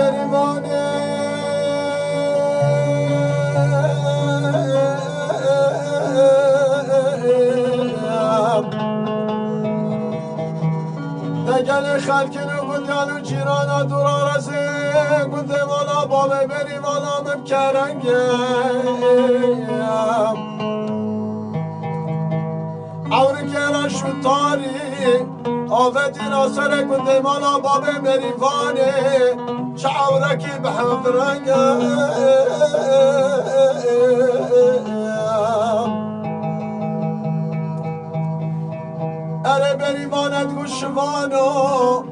pervane. Gel xalkini bunyanı cirana durar azim Bu devala bave beri vala mümkerengem Avrikela şu tarih آفتی ناصر گنده مالا بابه مریفانه چه عورکی به اره بریوانت گوشوانو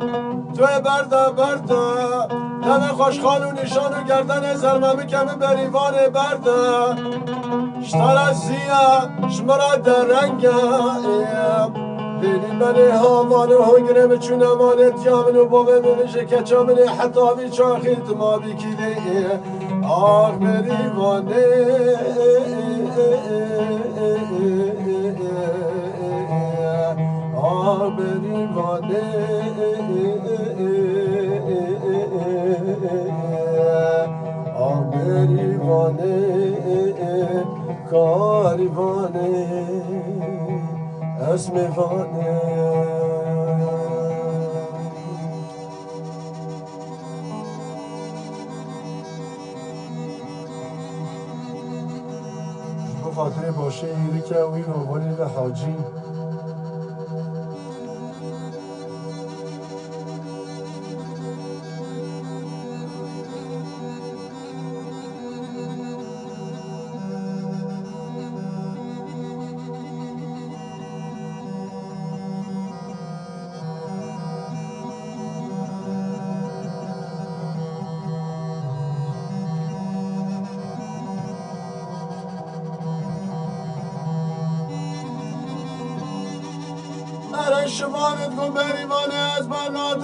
تو برده برده. دم خوشخال و نشان و گردن زرمه کمه بریوان برده. شتر از زیه شمرا در رنگم بینی من هامان و هنگرم چون امانت جامن و بابه بنشه کچامن حتی بی چاخیت ما بی کلیه آخ بریوانه آه بریوانه آه بریوانه کاریوانه اسم وانه به خاطر باشه ایری که اوی روانی به حاجی شما نتکن بریمانه از بنات